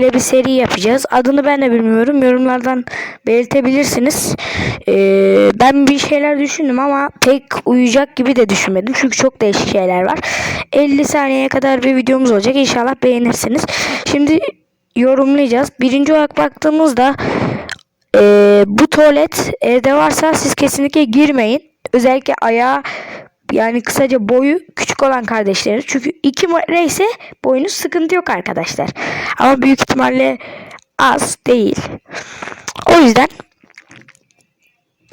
böyle bir seri yapacağız. Adını ben de bilmiyorum. Yorumlardan belirtebilirsiniz. Ee, ben bir şeyler düşündüm ama pek uyacak gibi de düşünmedim. Çünkü çok değişik şeyler var. 50 saniyeye kadar bir videomuz olacak. İnşallah beğenirsiniz. Şimdi yorumlayacağız. Birinci olarak baktığımızda ee, bu tuvalet evde varsa siz kesinlikle girmeyin. Özellikle ayağı yani kısaca boyu küçük olan kardeşleri. Çünkü 2 metre ise boyunuz sıkıntı yok arkadaşlar. Ama büyük ihtimalle az değil. O yüzden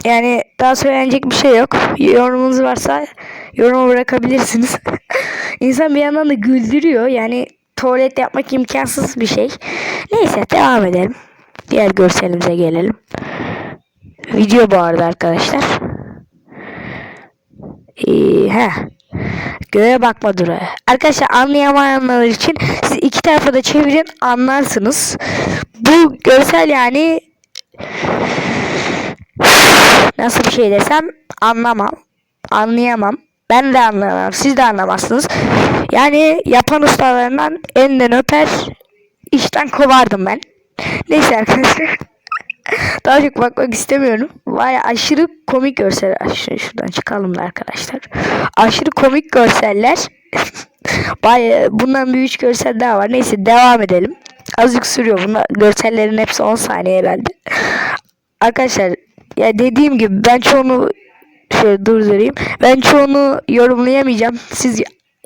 yani daha söylenecek bir şey yok. Yorumunuz varsa yoruma bırakabilirsiniz. İnsan bir yandan da güldürüyor. Yani tuvalet yapmak imkansız bir şey. Neyse devam edelim. Diğer görselimize gelelim. Video bu arada arkadaşlar. Ee, he. Göğe bakma durağı. Arkadaşlar anlayamayanlar için siz iki tarafa da çevirin anlarsınız. Bu görsel yani nasıl bir şey desem anlamam. Anlayamam. Ben de anlamam. Siz de anlamazsınız. Yani yapan ustalarından elinden öper işten kovardım ben. Neyse arkadaşlar. Daha çok bakmak istemiyorum. Vay aşırı komik görseller. Şu- Şuradan çıkalım da arkadaşlar. Aşırı komik görseller. Vay bundan bir üç görsel daha var. Neyse devam edelim. Azıcık sürüyor. Bunlar görsellerin hepsi 10 saniye herhalde. Arkadaşlar ya dediğim gibi ben çoğunu şöyle durdurayım. Ben çoğunu yorumlayamayacağım. Siz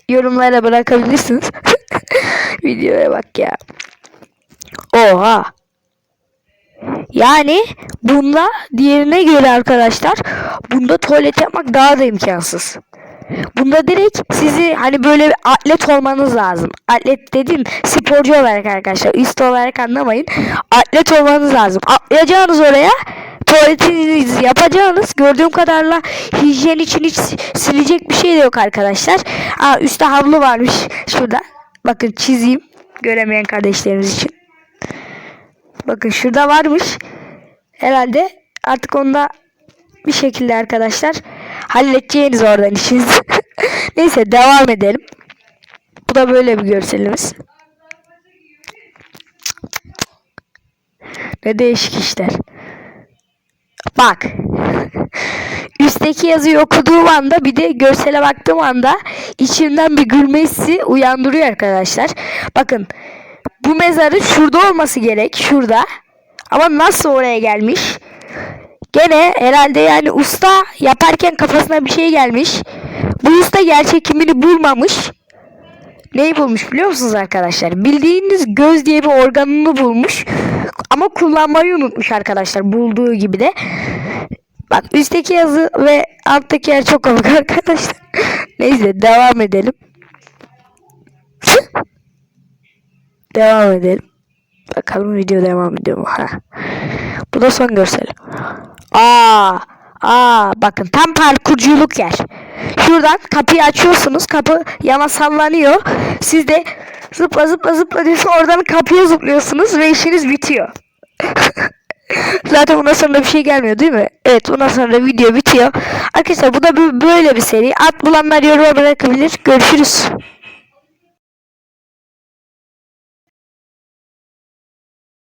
yorumlara bırakabilirsiniz. Videoya bak ya. Oha. Yani bunda diğerine göre arkadaşlar bunda tuvalet yapmak daha da imkansız. Bunda direkt sizi hani böyle bir atlet olmanız lazım. Atlet dediğim sporcu olarak arkadaşlar. Üst olarak anlamayın. Atlet olmanız lazım. Atlayacaksınız oraya. Tuvaletinizi yapacağınız. Gördüğüm kadarıyla hijyen için hiç silecek bir şey de yok arkadaşlar. Aa, üstte havlu varmış şurada. Bakın çizeyim. Göremeyen kardeşlerimiz için. Bakın şurada varmış. Herhalde artık onda bir şekilde arkadaşlar halledeceğiniz oradan işinizi. Neyse devam edelim. Bu da böyle bir görselimiz. Ne değişik işler. Bak. Üstteki yazıyı okuduğum anda bir de görsele baktığım anda içimden bir gülme hissi uyandırıyor arkadaşlar. Bakın bu mezarın şurada olması gerek. Şurada. Ama nasıl oraya gelmiş? Gene herhalde yani usta yaparken kafasına bir şey gelmiş. Bu usta gerçek kimini bulmamış. Neyi bulmuş biliyor musunuz arkadaşlar? Bildiğiniz göz diye bir organını bulmuş. Ama kullanmayı unutmuş arkadaşlar. Bulduğu gibi de. Bak üstteki yazı ve alttaki yer çok komik arkadaşlar. Neyse devam edelim. Devam edelim. Bakalım video devam ediyor mu? Ha. Bu da son görsel. Aa, aa bakın tam parkurculuk yer. Şuradan kapıyı açıyorsunuz. Kapı yana sallanıyor. Siz de zıpla zıpla zıpla diyorsun. Oradan kapıya zıplıyorsunuz ve işiniz bitiyor. Zaten bundan sonra bir şey gelmiyor değil mi? Evet bundan sonra video bitiyor. Arkadaşlar bu da böyle bir seri. At bulanlar yoruma bırakabilir. Görüşürüz.